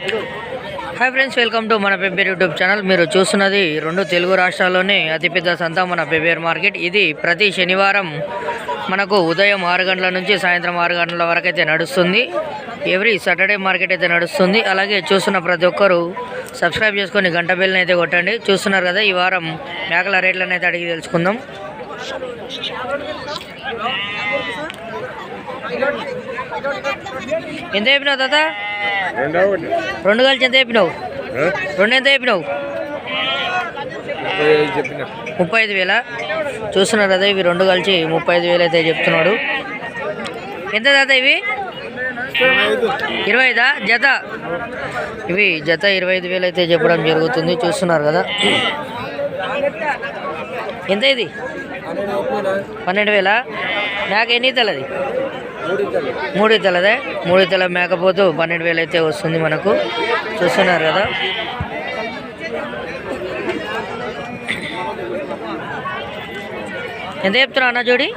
Hi friends welcome to మన Pebbair YouTube channel మీరు చూస్తున్నది రెండు తెలుగు రాష్ట్రాల్లోనే అతిపెద్ద సంత మన పెబ్బేర్ మార్కెట్ ఇది ప్రతి శనివారం మనకు ఉదయం ఆరు గంటల నుంచి సాయంత్రం ఆరు గంటల వరకు అయితే నడుస్తుంది. ఎవ్రీ సాటర్డే మార్కెట్ అయితే నడుస్తుంది. అలాగే చూస్తున్న ప్రతి ఒక్కరు సబ్స్క్రైబ్ చేసుకొని గంట బిల్ని అయితే కొట్టండి. చూస్తున్నారు కదా ఈ వారం మేకల రేట్లను అయితే అడిగి తెలుసుకుందాం. ఎంత చెప్పినావు తాత? రెండు కలిసి ఎంత చెప్పినావు? రెండు ఎంత చెప్పినావు? చెప్పిన. ముప్పై ఐదు వేల? చూస్తున్నారు కదా ఇవి రెండు కలిసి ముప్పై ఐదు వేలు అయితే చెప్తున్నాడు. ఎంత దాదా ఇవి? ఇరవై ఐదా? జత? ఇవి జత ఇరవై ఐదు వేలు అయితే చెప్పడం జరుగుతుంది చూస్తున్నారు కదా. ఎంత ఇది? పన్నెండు వేల? మేక ఎన్ని తెలది మూడు తెలదే మూడు తల మేకపోతు పన్నెండు వేలు అయితే వస్తుంది మనకు. చూస్తున్నారు కదా? ఎంత చెప్తున్నావు అన్న జోడి?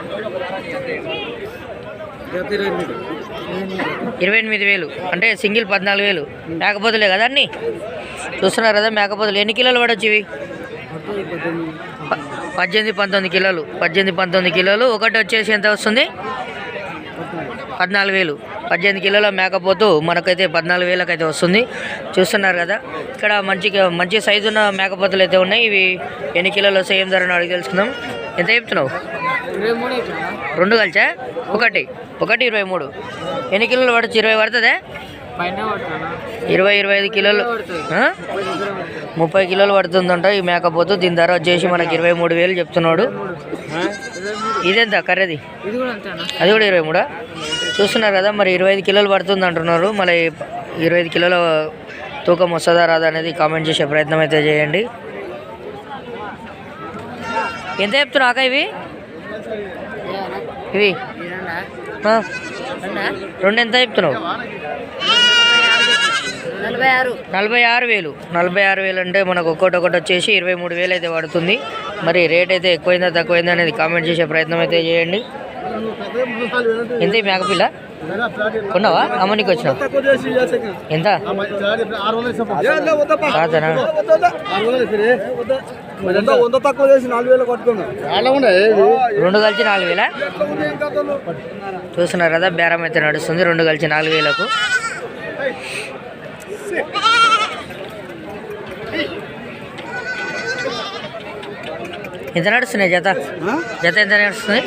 ఇరవై ఎనిమిది వేలు. అంటే సింగిల్ పద్నాలుగు వేలు. మేకపోతులే కదా అన్ని? చూస్తున్నారు కదా మేకపోతులు. ఎన్ని కిలోలు పడొచ్చు ఇవి? పద్దెనిమిది పంతొమ్మిది కిలోలు. పద్దెనిమిది పంతొమ్మిది కిలోలు. ఒకటి వచ్చేసి ఎంత వస్తుంది? పద్నాలుగు వేలు. పద్దెనిమిది కిలోల మేకపోతు మనకైతే పద్నాలుగు వేలకైతే వస్తుంది. చూస్తున్నారు కదా ఇక్కడ మంచి మంచి సైజు ఉన్న మేకపోతులు అయితే ఉన్నాయి. ఇవి ఎన్ని కిలోలు వస్తాయి ఏం ధర అడిగి తెలుసుకుందాం. ఎంత చెప్తున్నావు? రెండు కలిసా? ఒకటి. ఒకటి ఇరవై మూడు. ఎన్ని కిలోలు పడచ్చు ఇరవై పడుతుందా? ఇరవై ఇరవై ఐదు కిలోలు. ముప్పై కిలోలు పడుతుందంట ఈ మేకపోతు. దీని ధర వచ్చేసి మనకి ఇరవై మూడు వేలు చెప్తున్నాడు. ఇదెంత? కర్రది? అది కూడా ఇరవై మూడా? చూస్తున్నారు కదా మరి ఇరవై ఐదు కిలోలు పడుతుంది అంటున్నారు. మళ్ళీ ఇరవై ఐదు కిలోల తూకం వస్తుందా రాదా అనేది కామెంట్ చేసే ప్రయత్నం అయితే చేయండి. ఎంత చెప్తున్నా ఆక ఇవి? ఇవి? రెండు ఎంత చెప్తున్నావు? నలభై ఆరు నలభై ఆరు వేలు. నలభై ఆరు వేలు అంటే మనకు ఒక్కొక్కటి ఒకటి వచ్చేసి ఇరవై మూడు వేలు అయితే పడుతుంది. మరి రేట్ అయితే ఎక్కువైందా తక్కువైందా అనేది కామెంట్ చేసే ప్రయత్నం అయితే చేయండి. ఎంత ఈ మేకపిల్ల? కొన్నావా? అమ్మనికి వచ్చిన ఎంత? కాదనా? వంద తక్కువ చేసి నాలుగు వేలు రెండు కలిసి నాలుగు వేల? చూస్తున్నారు కదా బేరం అయితే నడుస్తుంది. రెండు కలిసి నాలుగు వేలకు. ఎంత నడుస్తున్నాయి జత? జత ఎంత నడుస్తుంది?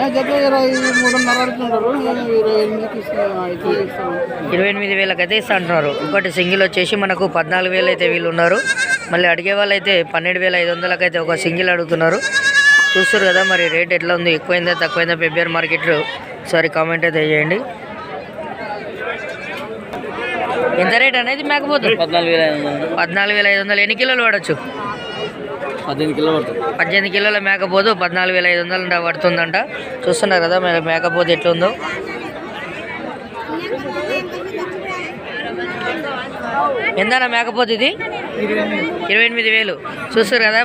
ఏ జత ఇరవై మూడున్నర ఎనిమిదికి ఇస్తాను అయితే ఇరవై ఎనిమిది ఇస్తా అంటున్నారు ఒకటి సింగిల్ వచ్చేసి మనకు పద్నాలుగు వేలు అయితే వీళ్ళు ఉన్నారు మళ్ళీ అడిగే వాళ్ళు అయితే పన్నెండు వేల ఐదు వందలకైతే ఒక సింగిల్ అడుగుతున్నారు. చూస్తారు కదా మరి రేట్ ఎట్లా ఉంది? ఎక్కువైందా తక్కువైందా? పెబ్బేర్ మార్కెట్ ఒకసారి కామెంట్ అయితే చేయండి. ఎంత రేట్ అనేది మేకపోతుంది పద్నాలుగు వేల ఐదు వందలు. పద్నాలుగు వేల ఐదు వందలు. ఎన్ని కిలోలు పడవచ్చు పద్దెనిమిది కిలో పడుతుంది. పద్దెనిమిది కిలోల మేకపోతు పద్నాలుగు వేల ఐదు వందలు పడుతుందంట. చూస్తున్నారు కదా మరి మేకపోతు ఎట్లుందో. ఎంతనా మేకపోతు ఇది? ఇరవై ఎనిమిది. వేలు. చూస్తారు కదా